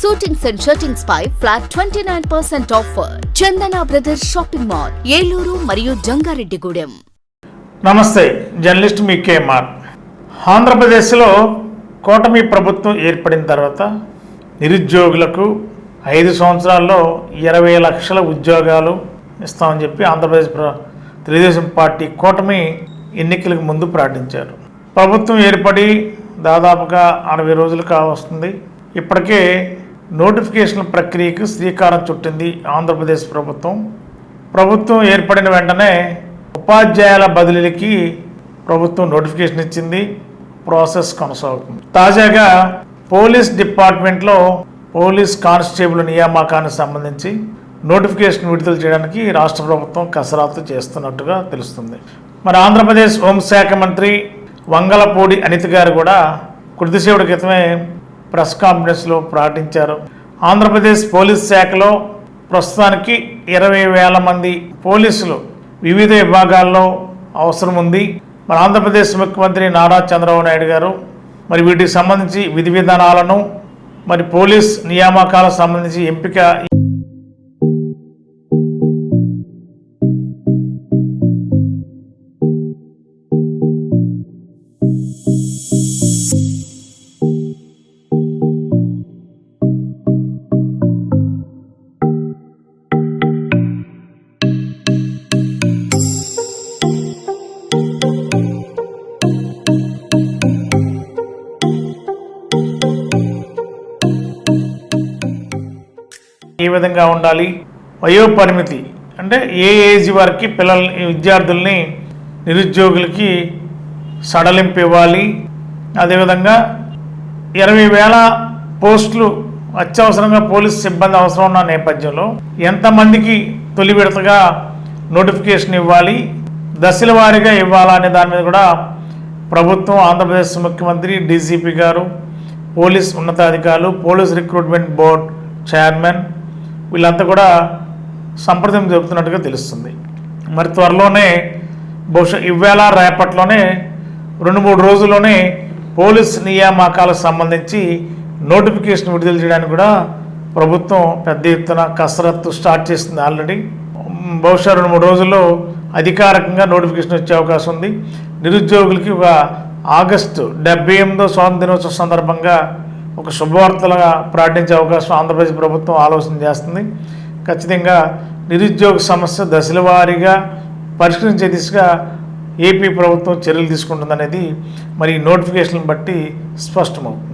suitings and shirtings pi flat twenty nine percent offer Chandana brothers shopping mall Eluru మరియు జంగారెడ్డిగూడెం నమస్తే journalist మీ KMR ఆంధ్రప్రదేశ్లో కూటమి ప్రభుత్వం ఏర్పడిన తర్వాత నిరుద్యోగులకు ఐదు సంవత్సరాల్లో ఇరవై లక్షల ఉద్యోగాలు ఇస్తామని చెప్పి ఆంధ్రప్రదేశ్ తెలుగుదేశం పార్టీ కూటమి ఎన్నికలకు ముందు ప్రకటించారు ప్రభుత్వం ఏర్పడి దాదాపుగా అరవై రోజులు కావస్తుంది. ఇప్పటికే నోటిఫికేషన్ ప్రక్రియకు శ్రీకారం చుట్టింది ఆంధ్రప్రదేశ్ ప్రభుత్వం. ప్రభుత్వం ఏర్పడిన వెంటనే ఉపాధ్యాయుల బదిలీలకి ప్రభుత్వం నోటిఫికేషన్ ఇచ్చింది. ప్రాసెస్ కొనసాగుతుంది. తాజాగా పోలీస్ డిపార్ట్మెంట్లో పోలీస్ కానిస్టేబుల్ నియామకానికి సంబంధించి నోటిఫికేషన్ విడుదల చేయడానికి రాష్ట్ర ప్రభుత్వం కసరత్తు చేస్తున్నట్టుగా తెలుస్తుంది. మరి ఆంధ్రప్రదేశ్ హోంశాఖ మంత్రి వంగలపూడి అనిత గారు కూడా కొద్దిసేపటి క్రితమే ప్రెస్ కాన్ఫరెన్స్లో ప్రకటించారు. ఆంధ్రప్రదేశ్ పోలీస్ శాఖలో ప్రస్తుతానికి ఇరవై వేల మంది పోలీసులు వివిధ విభాగాల్లో అవసరం ఉంది. మరి ఆంధ్రప్రదేశ్ ముఖ్యమంత్రి నారా చంద్రబాబు నాయుడు గారు మరి వీటికి సంబంధించి విధి విధానాలను మరి పోలీస్ నియామకాలకు సంబంధించి ఎంపిక ఏ విధంగా ఉండాలి? వయోపరిమితి అంటే ఏ ఏజ్ వరకు పిల్లల్ని విద్యార్థుల్ని నిరుద్యోగులకి సడలింపు ఇవ్వాలి? అదేవిధంగా ఇరవై వేల పోస్టులు అత్యవసరంగా పోలీస్ సిబ్బంది అవసరం ఉన్న నేపథ్యంలో ఎంతమందికి తొలి విడతగా నోటిఫికేషన్ ఇవ్వాలి? దశల వారీగా ఇవ్వాలా అనే దాని మీద కూడా ప్రభుత్వం ఆంధ్రప్రదేశ్ ముఖ్యమంత్రి డీజీపీ గారు పోలీస్ ఉన్నతాధికారులు పోలీస్ రిక్రూట్మెంట్ బోర్డ్ చైర్మన్ వీళ్ళంతా కూడా సంప్రదింపు చెబుతున్నట్టుగా తెలుస్తుంది. మరి త్వరలోనే బహుశా ఇవాళ రేపట్లోనే రెండు మూడు రోజుల్లోనే పోలీస్ నియామకాలకు సంబంధించి నోటిఫికేషన్ విడుదల చేయడానికి కూడా ప్రభుత్వం పెద్ద ఎత్తున కసరత్తు స్టార్ట్ చేసింది ఆల్రెడీ. బహుశా రెండు మూడు రోజుల్లో అధికారికంగా నోటిఫికేషన్ వచ్చే అవకాశం ఉంది. నిరుద్యోగులకి ఒక ఆగస్టు డెబ్బై ఎనిమిదో స్వాతంత్ర దినోత్సవం సందర్భంగా ఒక శుభవార్తలుగా ప్రకటించే అవకాశం ఆంధ్రప్రదేశ్ ప్రభుత్వం ఆలోచన చేస్తుంది. ఖచ్చితంగా నిరుద్యోగ సమస్య దశల వారీగా పరిష్కరించే దిశగా ఏపీ ప్రభుత్వం చర్యలు తీసుకుంటుందనేది మరి నోటిఫికేషన్ బట్టి స్పష్టమవుతుంది.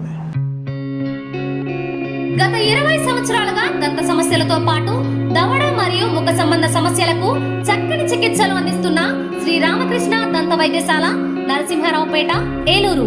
గత ఇరవై సంవత్సరాలుగా దంత సమస్యలతో పాటు దవడ మరియు ముఖ సంబంధ సమస్యలకు చక్కని చికిత్సలు అందిస్తున్న శ్రీ రామకృష్ణ దంత వైద్యశాల నరసింహారావుపేట ఏలూరు.